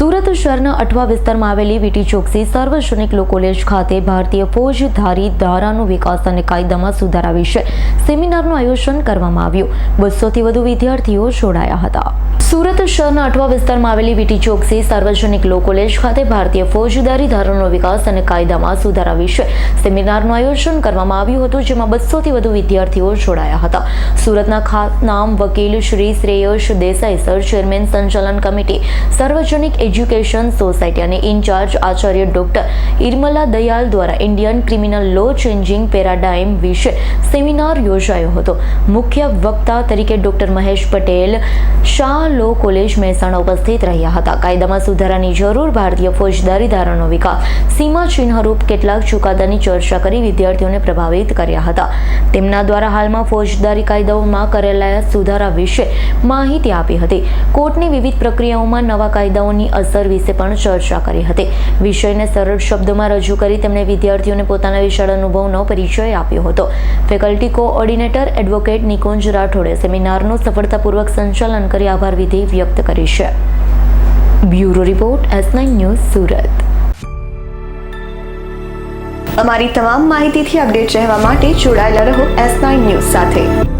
સુરત શહેરના અઠવા વિસ્તારમાં આવેલી વીટી ચોકસી સાર્વજનિક લો કોલેજ ખાતે ભારતીય ફોજધારી ધારાનો વિકાસ અને કાયદામાં સુધારા વિશે સેમિનારનું આયોજન કરવામાં આવ્યું. બસોથી વધુ વિદ્યાર્થીઓ જોડાયા હતા. સુરત શહેરના અઠવા વિસ્તારમાં આવેલી વીટી ચોકસી સાર્વજનિક લો કોલેજ ખાતે ભારતીય ફોજદારી ધારાનો વિકાસ અને કાયદામાં સુધારા વિશે સેમિનારનું આયોજન કરવામાં આવ્યું હતું, જેમાં બસોથી વધુ વિદ્યાર્થીઓ જોડાયા હતા. સુરતના ખાતનામ વકીલ શ્રી શ્રેયસ દેસાઈ, સર ચેરમેન સંચાલન કમિટી, સાર્વજનિક એજ્યુકેશન સોસાયટી અને ઇન્ચાર્જ આચાર્ય ડોક્ટર ઇરમલા દયાલ દ્વારા Indian criminal law changing paradigm વિશે સેમિનાર યોજાયો હતો. મુખ્ય વક્તા તરીકે doctor Mahesh Patel, Shah law college Mehsana ઉપસ્થિત રહ્યા હતા. કાયદામાં સુધારાની જરૂર, ભારતીય ફોજદારી ધારાનો વિકાસ, સીમા ચિહ્નરૂપ કેટલાક ચુકાદાની ચર્ચા કરી વિદ્યાર્થીઓને પ્રભાવિત કર્યા હતા. તેમના દ્વારા હાલમાં ફોજદારી કાયદાઓમાં કરેલા સુધારા વિશે માહિતી આપી હતી. કોર્ટની વિવિધ પ્રક્રિયાઓમાં નવા કાયદાઓની અસર વિશે પણ ચર્ચા કરી હતી. વિષયને સરળ શબ્દોમાં રજૂ કરી તેમણે વિદ્યાર્થીઓને પોતાના વિશાળ અનુભવનો પરિચય આપ્યો હતો. ફેકલ્ટી કોઓર્ડિનેટર એડવોકેટ નિકુંજ રાઠોડે સેમિનારનું સફળતાપૂર્વક સંચાલન કરી આભાર વિધિ વ્યક્ત કરી છે. Bureau report, S nine news, Surat. અમારી તમામ માહિતીથી અપડેટ રહેવા માટે જોડાયેલા રહો એસ નાઇન ન્યૂઝ સાથે.